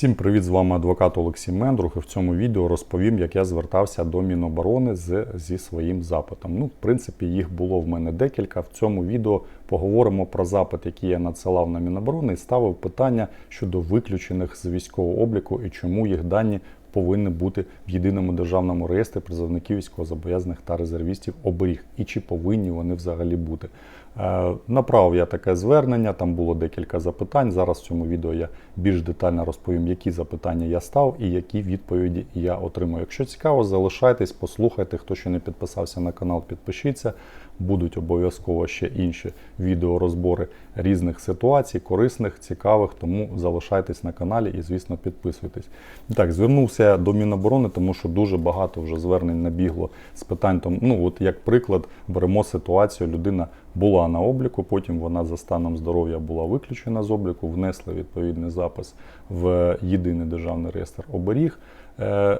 Всім привіт! З вами адвокат Олексій Мендрух. І в цьому відео розповім, як я звертався до Міноборони з, зі своїм запитом. Ну, в принципі, їх було в мене декілька. В цьому відео поговоримо про запит, який я надсилав на Міноборони, і ставив питання щодо виключених з військового обліку і чому їх дані повинні бути в єдиному державному реєстрі призовників військовозобов'язаних та резервістів оберіг, і чи повинні вони взагалі бути. Е, Направив я таке звернення, там було декілька запитань. Зараз в цьому відео я більш детально розповім, які запитання я став і які відповіді я отримую. Якщо цікаво, залишайтесь, послухайте. Хто ще не підписався на канал, підпишіться. Будуть обов'язково ще інші відеорозбори різних ситуацій, корисних, цікавих. Тому залишайтесь на каналі і, звісно, підписуйтесь. Так, звернувся я до Міноборони, тому що дуже багато вже звернень набігло з питань. Тому, ну, от як приклад, беремо ситуацію, людина була на обліку, потім вона за станом здоров'я була виключена з обліку, внесли відповідний запис в єдиний державний реєстр оберіг. Е,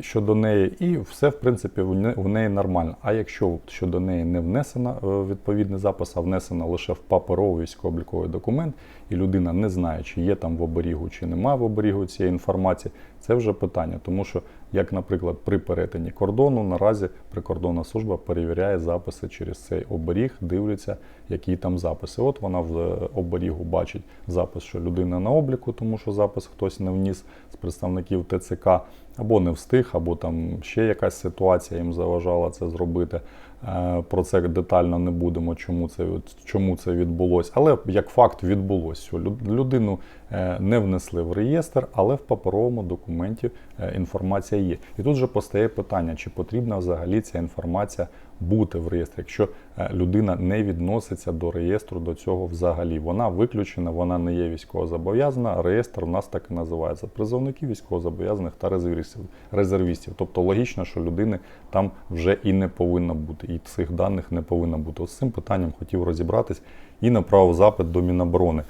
щодо неї, і все, в принципі, в неї нормально. А якщо щодо неї не внесено е, відповідний запис, а внесено лише в паперовий військово-обліковий документ, і людина не знає, чи є там в оберігу, чи немає в оберігу цієї інформації, це вже питання. Тому що, як, наприклад, при перетині кордону, наразі прикордонна служба перевіряє записи через цей оберіг, дивляться, які там записи. От вона в е, оберігу бачить запис, що людина на обліку, тому що запис хтось не вніс з представників ТЦК, або не встиг, або там ще якась ситуація їм заважала це зробити. Е, Про це детально не будемо, чому це, чому це відбулося. Але як факт відбулося, люд- людину е, не внесли в реєстр, але в паперовому документі е, інформація є. І тут же постає питання, чи потрібна взагалі ця інформація бути в реєстрі, якщо е, людина не відноситься до реєстру до цього взагалі. Вона виключена, вона не є військовозобов'язана. Реєстр у нас так і називається призовників військовозобов'язаних та резервістів. резервістів. Тобто логічно, що людини там вже і не повинно бути, і цих даних не повинно бути. Ось з цим питанням хотів розібратись і направив запит до Міноборони.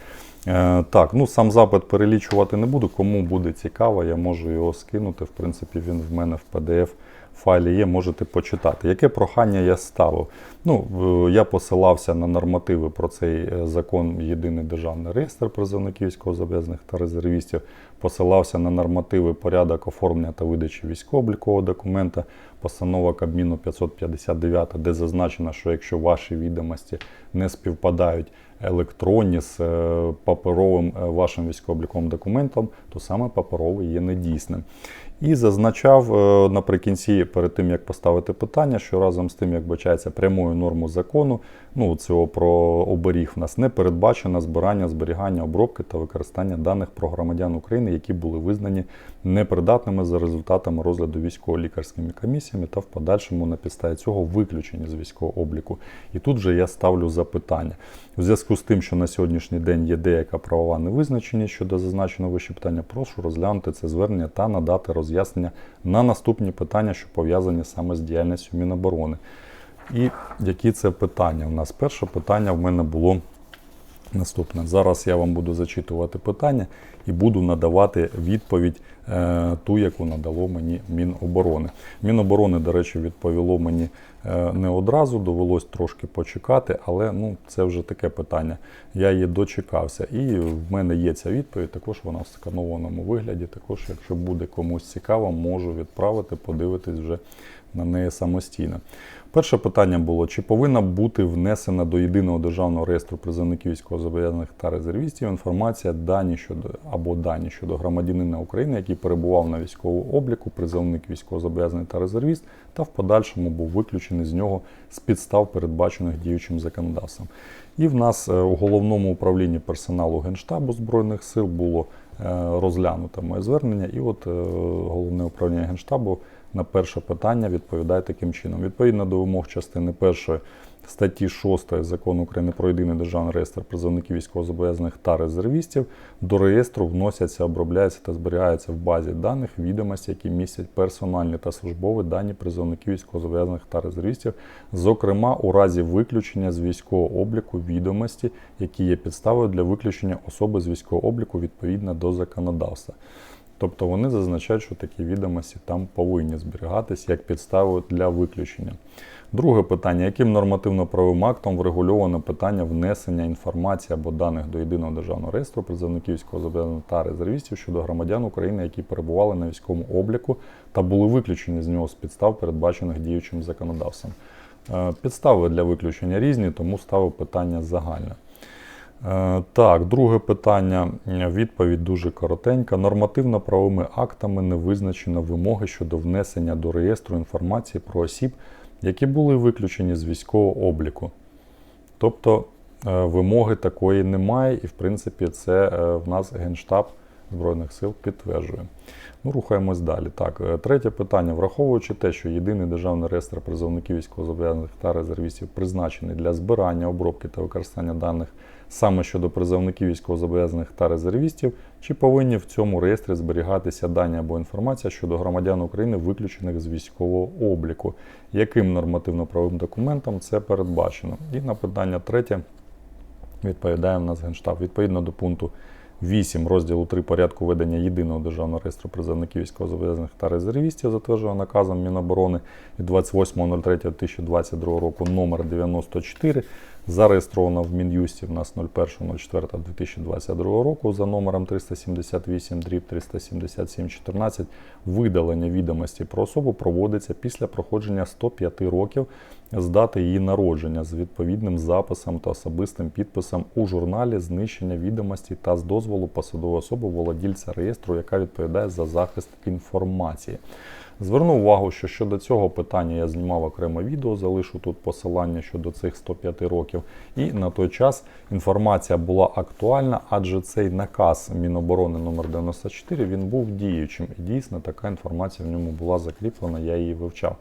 Е, так, ну сам запит перелічувати не буду. Кому буде цікаво, я можу його скинути. В принципі, він в мене в PDF файлі є, можете почитати. Яке прохання я ставив? Ну, я посилався на нормативи про цей е, закон Єдиний державний реєстр призовників військовозобов'язаних та резервістів. Посилався на нормативи порядок оформлення та видачі військово-облікового документа, постанова Кабміну 559, де зазначено, що якщо ваші відомості не співпадають електронні з е, паперовим е, вашим військово-обліковим документом, то саме паперовий є недійсним. І зазначав е, наприкінці, перед тим як поставити питання, що разом з тим, як бачається прямою нормою закону, ну цього про оберіг в нас не передбачено збирання, зберігання, обробки та використання даних про громадян України, які були визнані непридатними за результатами розгляду військово-лікарськими комісіями та в подальшому на підставі цього виключені з військового обліку. І тут же я ставлю запитання. У зв'язку з тим, що на сьогоднішній день є деяка правова невизначеність щодо зазначеного вище питання, прошу розглянути це звернення та надати роз'яснення на наступні питання, що пов'язані саме з діяльністю Міноборони. І які це питання? У нас перше питання в мене було наступне. Зараз я вам буду зачитувати питання і буду надавати відповідь е, ту, яку надало мені Міноборони. Міноборони, до речі, відповіло мені е, не одразу, довелось трошки почекати, але ну, це вже таке питання. Я її дочекався. І в мене є ця відповідь, також вона в сканованому вигляді. Також, якщо буде комусь цікаво, можу відправити, подивитись вже на неї самостійно. Перше питання було: чи повинна бути внесена до єдиного державного реєстру призовників військовозобов'язаних та резервістів інформація дані щодо або дані щодо громадянина України, який перебував на військовому обліку, призовник військовозобов'язаний та резервіст, та в подальшому був виключений з нього з підстав, передбачених діючим законодавством. І в нас е, у головному управлінні персоналу Генштабу Збройних сил було е, розглянуто моє звернення, і от е, головне управління Генштабу на перше питання відповідає таким чином. Відповідно до вимог частини першої статті 6 закону України про єдиний державний реєстр призовників військовозобов'язаних та резервістів до реєстру вносяться, обробляються та зберігаються в базі даних відомості, які містять персональні та службові дані призовників військовозобов'язаних та резервістів, зокрема у разі виключення з військового обліку відомості, які є підставою для виключення особи з військового обліку відповідно до законодавства. Тобто вони зазначають, що такі відомості там повинні зберігатись як підстави для виключення. Друге питання: яким нормативно-правовим актом врегульовано питання внесення інформації або даних до єдиного державного реєстру призовників військового та резервістів щодо громадян України, які перебували на військовому обліку та були виключені з нього з підстав, передбачених діючим законодавством? Е, Підстави для виключення різні, тому ставив питання загальне. Е, Так, друге питання. Відповідь дуже коротенька. Нормативно-правовими актами не визначено вимоги щодо внесення до реєстру інформації про осіб, які були виключені з військового обліку. Тобто е, вимоги такої немає, і в принципі це е, в нас Генштаб Збройних сил підтверджує. Ну, рухаємось далі. Так, е, третє питання. Враховуючи те, що єдиний державний реєстр призовників військовозобов'язаних та резервістів призначений для збирання, обробки та використання даних саме щодо призовників військовозобов'язаних та резервістів, чи повинні в цьому реєстрі зберігатися дані або інформація щодо громадян України, виключених з військового обліку, яким нормативно-правовим документом це передбачено? І на питання третє відповідає в нас Генштаб. Відповідно до пункту 8 розділу 3 порядку ведення єдиного державного реєстру призовників військовозобов'язаних та резервістів, затвердженого наказом Міноборони від 28.03.2022 року номер 94, зареєстровано в Мін'юсті в нас 01.04.2022 року за номером 378 дріб 377 14 видалення відомості про особу проводиться після проходження 105 років з дати її народження з відповідним записом та особистим підписом у журналі знищення відомості та з дозволу посадової особи володільця реєстру, яка відповідає за захист інформації. Зверну увагу, що щодо цього питання я знімав окреме відео, залишу тут посилання щодо цих 105 років. І на той час інформація була актуальна, адже цей наказ Міноборони номер 94 він був діючим. І дійсно така інформація в ньому була закріплена, я її вивчав.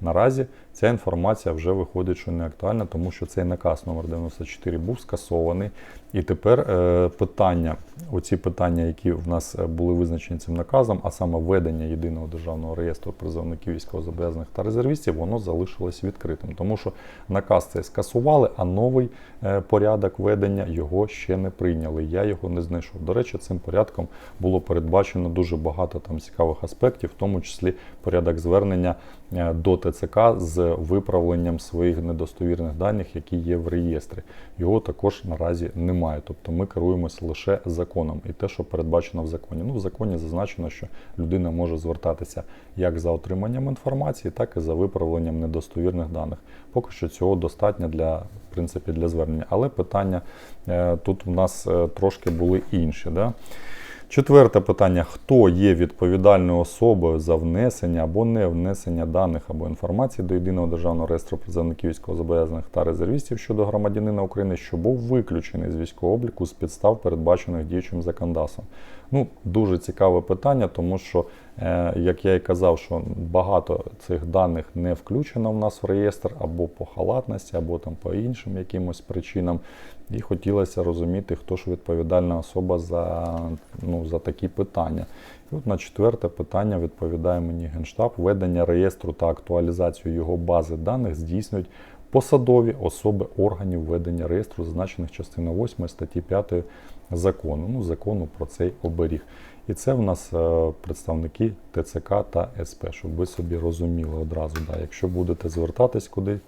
Наразі ця інформація вже виходить, що не актуальна, тому що цей наказ номер 94 був скасований. І тепер е, питання, оці питання, які в нас е, були визначені цим наказом, а саме ведення єдиного державного реєстру призовників військовозобов'язаних та резервістів, воно залишилось відкритим, тому що наказ цей скасували, а новий е, порядок ведення його ще не прийняли. Я його не знайшов. До речі, цим порядком було передбачено дуже багато там цікавих аспектів, в тому числі порядок звернення до ТЦК з виправленням своїх недостовірних даних, які є в реєстрі. Його також наразі немає. Тобто ми керуємося лише законом і те, що передбачено в законі. Ну, в законі зазначено, що людина може звертатися як за отриманням інформації, так і за виправленням недостовірних даних. Поки що цього достатньо для в принципі для звернення. Але питання е, тут в нас е, трошки були інші. Да? Четверте питання: хто є відповідальною особою за внесення або не внесення даних або інформації до єдиного державного реєстру призовників військовозобов'язаних та резервістів щодо громадянина України, що був виключений з військового обліку з підстав, передбачених діючим законодавством? Ну, дуже цікаве питання, тому що, як я і казав, що багато цих даних не включено в нас в реєстр або по халатності, або там по іншим якимось причинам. І хотілося розуміти, хто ж відповідальна особа за, ну, за такі питання. І от на четверте питання відповідає мені Генштаб. Ведення реєстру та актуалізацію його бази даних здійснюють посадові особи органів ведення реєстру, зазначених частиною 8 статті 5 закону, ну, закону про цей оберіг. І це в нас е, представники ТЦК та СП, щоб ви собі розуміли одразу. Да. Якщо будете звертатись куди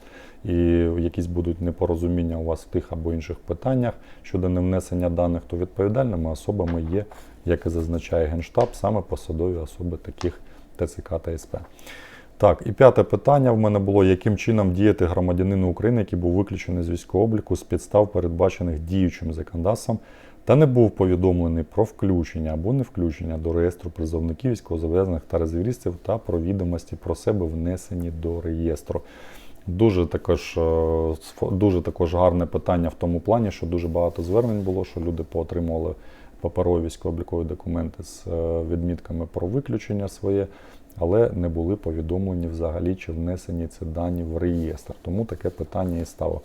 і якісь будуть непорозуміння у вас в тих або інших питаннях щодо невнесення даних, то відповідальними особами є, як і зазначає Генштаб, саме посадові особи таких ТЦК та СП. Так, і п'яте питання в мене було, яким чином діяти громадянину України, який був виключений з військового обліку з підстав, передбачених діючим законодавством, та не був повідомлений про включення або не включення до реєстру призовників військовозобов'язаних та резервістів та про відомості про себе внесені до реєстру. Дуже також, е, дуже також гарне питання в тому плані, що дуже багато звернень було, що люди поотримували паперові військово-облікові документи з е, відмітками про виключення своє, але не були повідомлені взагалі, чи внесені ці дані в реєстр. Тому таке питання і стало.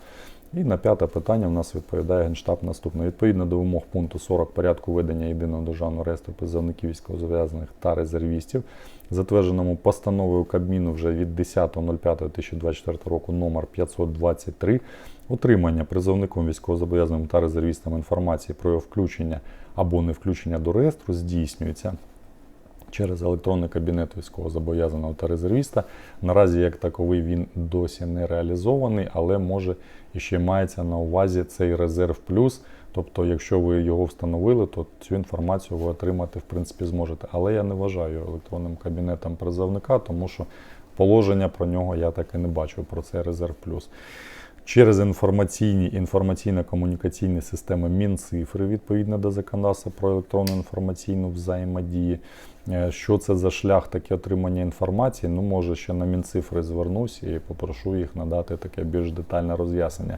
І на п'яте питання в нас відповідає Генштаб наступне. Відповідно до вимог пункту 40 порядку ведення єдиного державного реєстру призовників військовозав'язаних та резервістів, затвердженому постановою Кабміну вже від 10.05.2024 року номер 523, отримання призовником військовозобов'язаним та резервістам інформації про його включення або не включення до реєстру здійснюється через електронний кабінет військовозобов'язаного та резервіста. Наразі як таковий він досі не реалізований, але може і ще мається на увазі цей резерв плюс. Тобто, якщо ви його встановили, то цю інформацію ви отримати в принципі зможете. Але я не вважаю електронним кабінетом призовника, тому що положення про нього я так і не бачу про цей резерв плюс. Через інформаційні інформаційно-комунікаційні системи Мінцифри відповідно до законодавства про електронну інформаційну взаємодію. Е, Що це за шлях таке отримання інформації? Ну, може, ще на Мінцифри звернусь і попрошу їх надати таке більш детальне роз'яснення.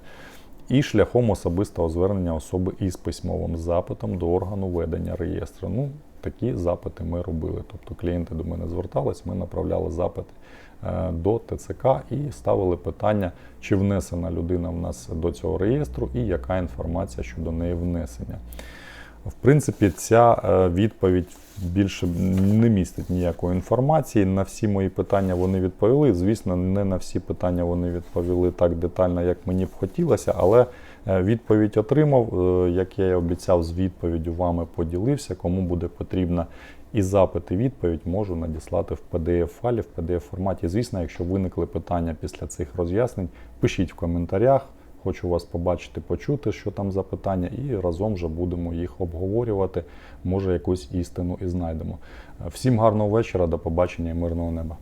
І шляхом особистого звернення особи із письмовим запитом до органу ведення реєстру. Ну, такі запити ми робили. Тобто клієнти до мене звертались, ми направляли запити до ТЦК і ставили питання, чи внесена людина в нас до цього реєстру і яка інформація щодо неї внесення. В принципі, ця е, відповідь більше не містить ніякої інформації. На всі мої питання вони відповіли. Звісно, не на всі питання вони відповіли так детально, як мені б хотілося, але е, відповідь отримав. Е, Як я і обіцяв, з відповіддю вами поділився. Кому буде потрібна і запит, і відповідь, можу надіслати в PDF-файлі, в PDF-форматі. Звісно, якщо виникли питання після цих роз'яснень, пишіть в коментарях. Хочу вас побачити, почути, що там за питання, і разом вже будемо їх обговорювати. Може, якусь істину і знайдемо. Всім гарного вечора, до побачення і мирного неба.